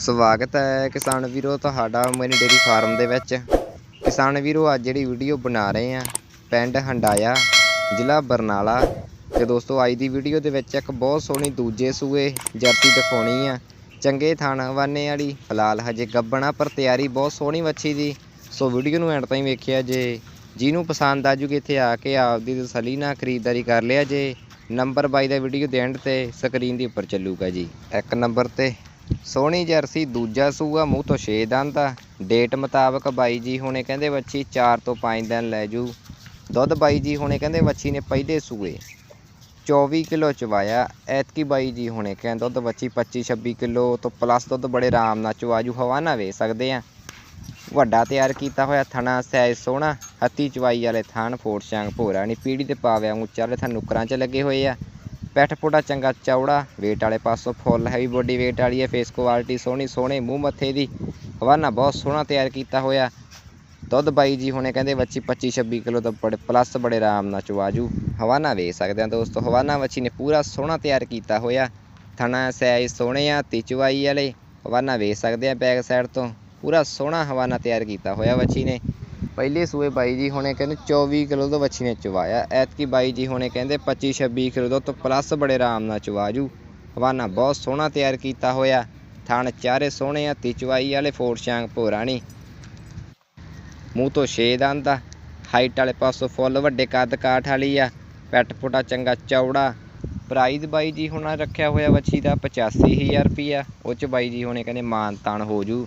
ਸਵਾਗਤ ਹੈ ਕਿਸਾਨ ਵੀਰੋ, ਤੁਹਾਡਾ ਮੇਰੀ ਡੇਰੀ ਫਾਰਮ ਦੇ ਵਿੱਚ। ਕਿਸਾਨ ਵੀਰੋ, ਅੱਜ ਜਿਹੜੀ ਵੀਡੀਓ ਬਣਾ ਰਹੇ ਆ ਪਿੰਡ ਹੰਡਾਇਆ, ਜ਼ਿਲ੍ਹਾ ਬਰਨਾਲਾ। ਤੇ ਦੋਸਤੋ, ਅੱਜ ਦੀ ਵੀਡੀਓ ਦੇ ਵਿੱਚ ਇੱਕ ਬਹੁਤ ਸੋਹਣੀ ਦੂਜੇ ਸੂਏ ਜਰਸੀ ਦਿਖਾਉਣੀ ਆ। ਚੰਗੇ ਥਣ ਵਾਨੇ ਵਾਲੀ, ਫਿਲਹਾਲ ਹਜੇ ਗੱਬਣਾ, ਪਰ ਤਿਆਰੀ ਬਹੁਤ ਸੋਹਣੀ ਵੱਛੀ ਦੀ। ਸੋ ਵੀਡੀਓ ਨੂੰ ਐਂਡ ਤਾਈਂ ਵੇਖਿਆ ਜੇ, ਜਿਹਨੂੰ ਪਸੰਦ ਆ ਜੂਗੀ, ਇੱਥੇ ਆ ਕੇ ਆਪਦੀ ਤਸੱਲੀ ਨਾਲ ਖਰੀਦਦਾਰੀ ਕਰ ਲਿਆ ਜੇ। ਨੰਬਰ ਬਾਈ ਦਾ ਵੀਡੀਓ ਦੇ ਐਂਡ ਤੇ ਸਕਰੀਨ ਦੇ ਉੱਪਰ ਚੱਲੂਗਾ ਜੀ। ਇੱਕ ਨੰਬਰ ਤੇ ਸੋਹਣੀ ਜਰਸੀ, ਦੂਜਾ ਸੂਆ, ਮੂੰਹ ਤੋਂ 6 ਦੰਦ ਆ। ਡੇਟ ਮੁਤਾਬਕ ਬਾਈ ਜੀ ਹੁਣੇ ਕਹਿੰਦੇ ਵੱਛੀ 4 ਤੋਂ 5 ਦਿਨ ਲੈ ਜੂ। ਦੁੱਧ ਬਾਈ ਜੀ ਹੁਣੇ ਕਹਿੰਦੇ ਵੱਛੀ ਨੇ ਪਹਿਲੇ ਸੂਏ। 24 ਕਿਲੋ ਚਵਾਇਆ। ਐਤਕੀ ਬਾਈ ਜੀ ਹੁਣੇ ਕਹਿੰਦੇ ਦੁੱਧ ਵੱਛੀ 25 26 ਕਿਲੋ ਤੋਂ ਪਲੱਸ ਦੁੱਧ ਬੜੇ ਆਰਾਮ ਨਾਲ ਚਵਾਜੂ ਹਵਾ ਨਾ ਵੇ ਸਕਦੇ ਆ। ਵੱਡਾ ਤਿਆਰ ਕੀਤਾ ਹੋਇਆ ਥਣਾ ਸੈਜ ਸੋਹਣਾ। ਹੱਤੀ ਚਵਾਈ ਵਾਲੇ ਥਣ ਫੋੜ ਸ਼ਾਂਗ ਭੋਰਾ ਨਹੀਂ ਪੀੜੀ ਤੇ ਪਾਵਿਆ ਉੱਚਾ ਵਾਲੇ ਥਣ ਨੁਕਰਾਂ 'ਚ ਲੱਗੇ ਹੋਏ ਆ। ਪੈਠ ਪੋਟਾ ਚੰਗਾ ਚੌੜਾ। weight ਵਾਲੇ ਪਾਸੋਂ ਫੁੱਲ ਹੈਵੀ ਬੋਡੀ weight ਵਾਲੀ ਹੈ। ਫੇਸ ਕੁਆਲਿਟੀ ਸੋਹਣੀ, ਸੋਹਣੇ, ਮੂੰਹ ਮੱਥੇ ਦੀ। ਹਵਾਨਾ ਬਹੁਤ ਸੋਹਣਾ ਤਿਆਰ ਕੀਤਾ ਹੋਇਆ। ਦੁੱਧ ਬਾਈ ਜੀ ਹੁਣੇ ਕਹਿੰਦੇ ਬੱਚੀ 25 26 ਕਿਲੋ ਤੋਂ ਬੜੇ ਪਲੱਸ ਬੜੇ ਆਰਾਮ ਨਾਲ ਚਵਾਜੂ ਹਵਾਨਾ ਵੇਖ ਸਕਦੇ ਆ ਦੋਸਤੋ, ਹਵਾਨਾ ਬੱਚੀ ਨੇ ਪੂਰਾ ਸੋਹਣਾ ਤਿਆਰ ਕੀਤਾ ਹੋਇਆ। ਥਣਾ ਸਾਈਜ਼ ਸੋਹਣੇ ਆ, ਤੀ ਚਵਾਈ ਵਾਲੇ। ਹਵਾਨਾ ਵੇਖ ਸਕਦੇ ਆ ਬੈਕ ਸਾਈਡ ਤੋਂ। ਪੂਰਾ ਸੋਹਣਾ ਹਵਾਨਾ ਤਿਆਰ ਕੀਤਾ ਹੋਇਆ ਬੱਚੀ ਨੇ। ਪਹਿਲੇ ਸੂਏ ਬਾਈ ਜੀ ਹੁਣੇ ਕਹਿੰਦੇ 24 ਕਿਲੋ ਤੋਂ ਵੱਛੀ ਨੇ ਚਵਾਇਆ। ਐਤਕੀ ਬਾਈ ਜੀ ਹੁਣੇ ਕਹਿੰਦੇ 25 26 ਕਿਲੋ ਤੋਂ ਪਲੱਸ ਬੜੇ ਆਰਾਮ ਨਾਲ ਚਵਾਜੂ। ਹਵਾਨਾ ਬਹੁਤ ਸੋਹਣਾ ਤਿਆਰ ਕੀਤਾ ਹੋਇਆ। ਥਣ ਚਾਰੇ ਸੋਹਣੇ ਆ ਤੀ ਚਵਾਈ ਵਾਲੇ ਫੋਰ ਸ਼ਾਂਗ ਭੋਰਾਣੀ। ਮੂੰਹ ਤੋਂ 6 ਦੰਦ ਆ ਹਾਈਟ ਵਾਲੇ ਪਾਸੋਂ ਫੁੱਲ, ਵੱਡੇ ਕੱਦ ਕਾਠ ਵਾਲੀ ਆ। ਪੈਟ ਪੁਟਾ ਚੰਗਾ ਚੌੜਾ। ਪ੍ਰਾਈਜ਼ ਬਾਈ ਜੀ ਹੁਣਾਂ ਰੱਖਿਆ ਹੋਇਆ ਵੱਛੀ ਦਾ 85000 ਰੁਪਿਆ ਉਹ ਚ ਬਾਈ ਜੀ ਹੁਣੇ ਕਹਿੰਦੇ ਮਾਨ ਤਾਨ ਹੋ ਜੂ।